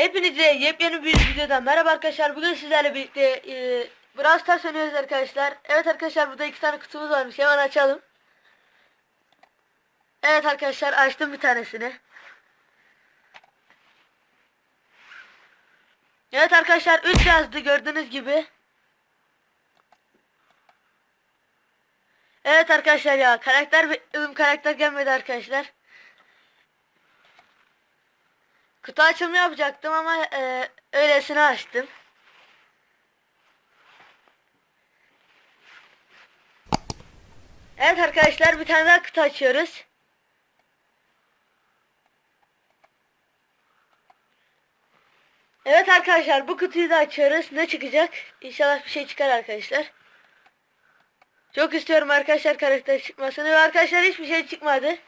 Hepinize yepyeni bir videodan merhaba arkadaşlar. Bugün sizlerle birlikte e, Brawl Stars oynuyoruz arkadaşlar. Evet arkadaşlar burada iki tane kutumuz varmış. Hemen açalım. Evet arkadaşlar açtım bir tanesini. Evet arkadaşlar 3 yazdı gördüğünüz gibi. Evet arkadaşlar ya karakter beklediğim karakter gelmedi arkadaşlar. Kutu açılımı yapacaktım ama e, öylesine açtım. Evet arkadaşlar bir tane daha kutu açıyoruz. Evet arkadaşlar bu kutuyu da açıyoruz. Ne çıkacak? İnşallah bir şey çıkar arkadaşlar. Çok istiyorum arkadaşlar karakter çıkmasını ve arkadaşlar hiçbir şey çıkmadı.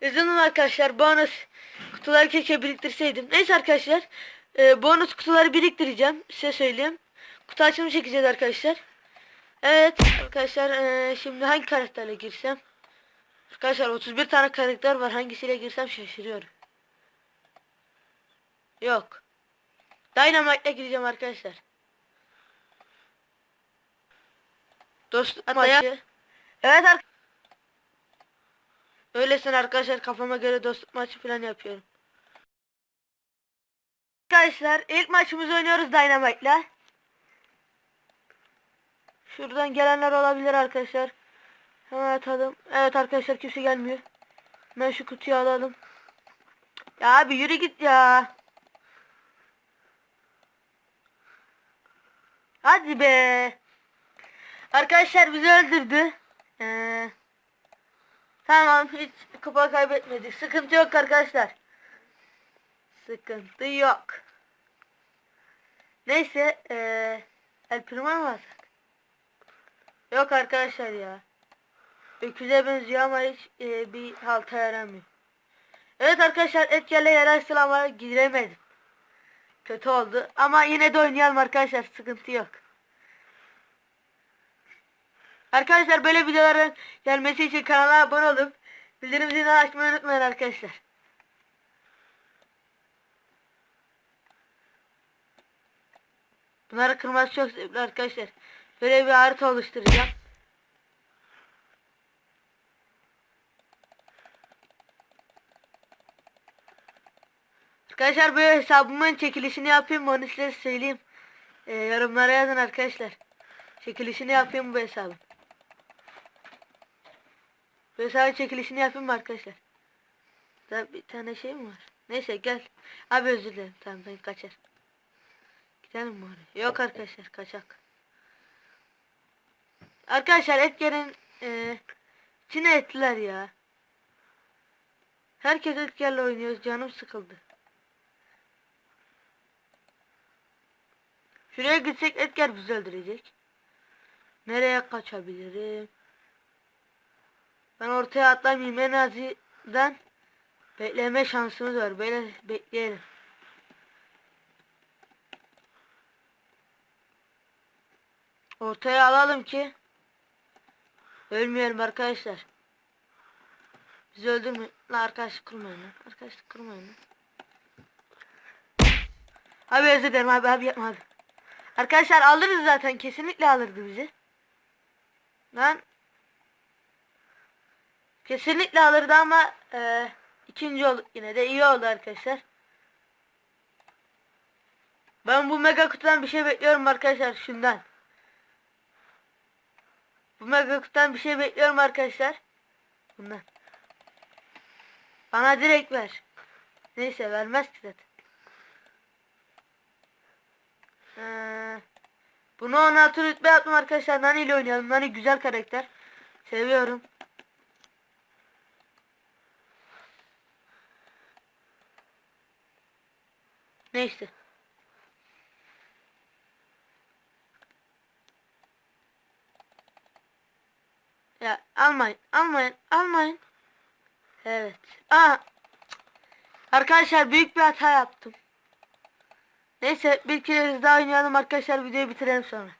Üzüldüm arkadaşlar bonus kutuları keşke biriktirseydim. Neyse arkadaşlar e, bonus kutuları biriktireceğim size söyleyeyim. Kutu açımı çekeceğiz arkadaşlar. Evet arkadaşlar e, şimdi hangi karakterle girsem? Arkadaşlar 31 tane karakter var hangisiyle girsem şaşırıyorum. Yok. Dynamite'le gireceğim arkadaşlar. Dost maçı. Evet arkadaşlar. Öylesine arkadaşlar kafama göre dostluk maçı falan yapıyorum. Arkadaşlar ilk maçımızı oynuyoruz Dynamite'la. Şuradan gelenler olabilir arkadaşlar. Hemen atalım. Evet arkadaşlar kimse gelmiyor. Ben şu kutuyu alalım. Ya abi yürü git ya. Hadi be. Arkadaşlar bizi öldürdü. Ee, tamam hiç kupa kaybetmedik. Sıkıntı yok arkadaşlar. Sıkıntı yok. Neyse ee, El Primo mu alsak? Yok arkadaşlar ya. Öküze benziyor ama hiç ee, bir halta yaramıyor. Evet arkadaşlar etkerle yararsın ama giremedim. Kötü oldu. Ama yine de oynayalım arkadaşlar. Sıkıntı yok. Arkadaşlar böyle videoların gelmesi için kanala abone olup bildirim zilini açmayı unutmayın arkadaşlar. Bunları kırması çok zevkli arkadaşlar. Böyle bir harita oluşturacağım. Arkadaşlar bu hesabımın çekilişini yapayım mı onu size söyleyeyim. Ee, yorumlara yazın arkadaşlar. Çekilişini yapayım bu hesabın. Bu hesabın çekilişini yapayım arkadaşlar? Daha bir tane şey mi var? Neyse gel. Abi özür dilerim. Tamam ben kaçar. Gidelim mi? Yok arkadaşlar kaçak. Arkadaşlar Edgar'ın e, içine ettiler ya. Herkes Edgar'la oynuyoruz. Canım sıkıldı. Şuraya gitsek Edgar bizi öldürecek. Nereye kaçabilirim? Ben ortaya atlamayayım en azından bekleme şansımız var. Böyle bekleyelim. Ortaya alalım ki ölmeyelim arkadaşlar. Bizi öldürmeyin. La arkadaşlık kurmayın lan. Arkadaşlık kurmayın lan. Abi özür dilerim abi abi yapma abi. Arkadaşlar alırız zaten kesinlikle alırdı bizi. Lan kesinlikle alırdı ama e, ikinci olduk yine de iyi oldu arkadaşlar. Ben bu mega kutudan bir şey bekliyorum arkadaşlar şundan. Bu mega kutudan bir şey bekliyorum arkadaşlar. Bundan. Bana direkt ver. Neyse vermez ki zaten. Ee, bunu 16 rütbe yaptım arkadaşlar. Nani ile oynayalım. Nani güzel karakter. Seviyorum. Neyse. Ya almayın, almayın, almayın. Evet. Aa. Arkadaşlar büyük bir hata yaptım. Neyse bir kere daha oynayalım arkadaşlar videoyu bitirelim sonra.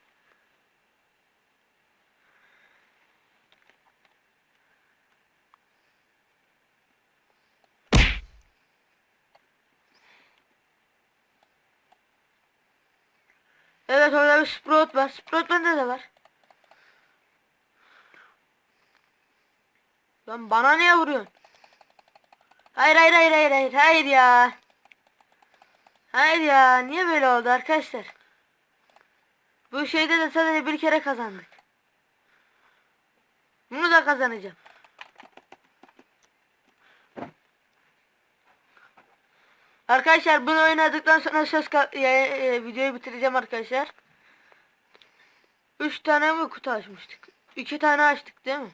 Evet orada bir sprout var. Sprout bende de var. Lan bana niye vuruyorsun? Hayır hayır hayır hayır hayır hayır ya. Hayır ya niye böyle oldu arkadaşlar? Bu şeyde de sadece bir kere kazandık. Bunu da kazanacağım. Arkadaşlar bunu oynadıktan sonra söz ya- e, videoyu bitireceğim arkadaşlar. 3 tane mi kutu açmıştık? 2 tane açtık değil mi?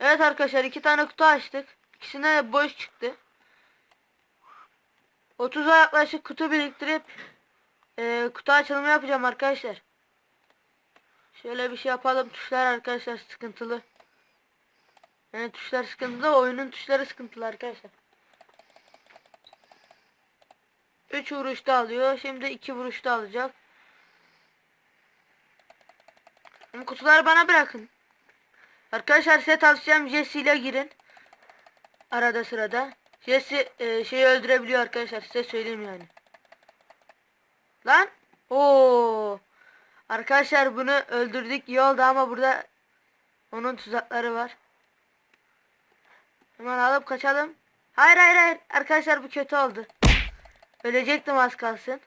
Evet arkadaşlar 2 tane kutu açtık. İkisine boş çıktı. 30'a yaklaşık kutu biriktirip e, kutu açılımı yapacağım arkadaşlar. Şöyle bir şey yapalım. Tuşlar arkadaşlar sıkıntılı. Yani tuşlar sıkıntılı. Oyunun tuşları sıkıntılı arkadaşlar. 3 vuruşta alıyor. Şimdi 2 vuruşta alacak. Kutuları bana bırakın. Arkadaşlar size tavsiyem Jesse ile girin. Arada sırada. Jesse e, şeyi öldürebiliyor arkadaşlar. Size söyleyeyim yani. Lan. Oo. Arkadaşlar bunu öldürdük iyi oldu ama burada onun tuzakları var. Hemen alıp kaçalım. Hayır hayır hayır. Arkadaşlar bu kötü oldu. Ölecektim az kalsın.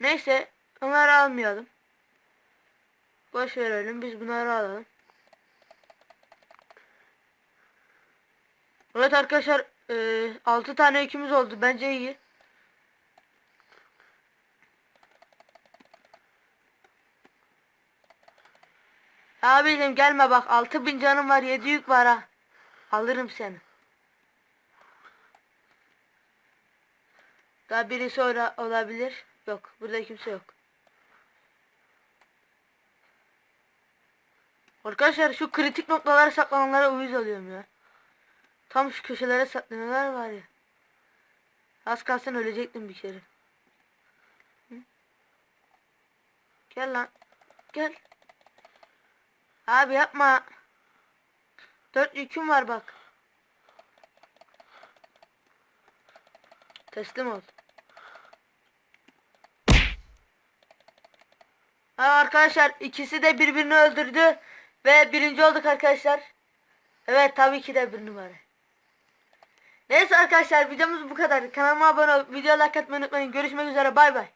Neyse onları almayalım. Boş verelim biz bunları alalım. Evet arkadaşlar e, 6 tane yükümüz oldu bence iyi. Abicim gelme bak 6000 canım var 7 yük var ha. Alırım seni. Daha birisi olabilir. Yok burada kimse yok. Arkadaşlar şu kritik noktalara saklananlara uyuz oluyorum ya. Tam şu köşelere saklananlar var ya. Az kalsın ölecektim bir kere. Gel lan. Gel. Abi yapma. Dört yüküm var bak. Teslim ol. Arkadaşlar ikisi de birbirini öldürdü ve birinci olduk arkadaşlar. Evet tabii ki de bir numara. Neyse arkadaşlar videomuz bu kadar. Kanalıma abone olup video like atmayı unutmayın. Görüşmek üzere bay bay.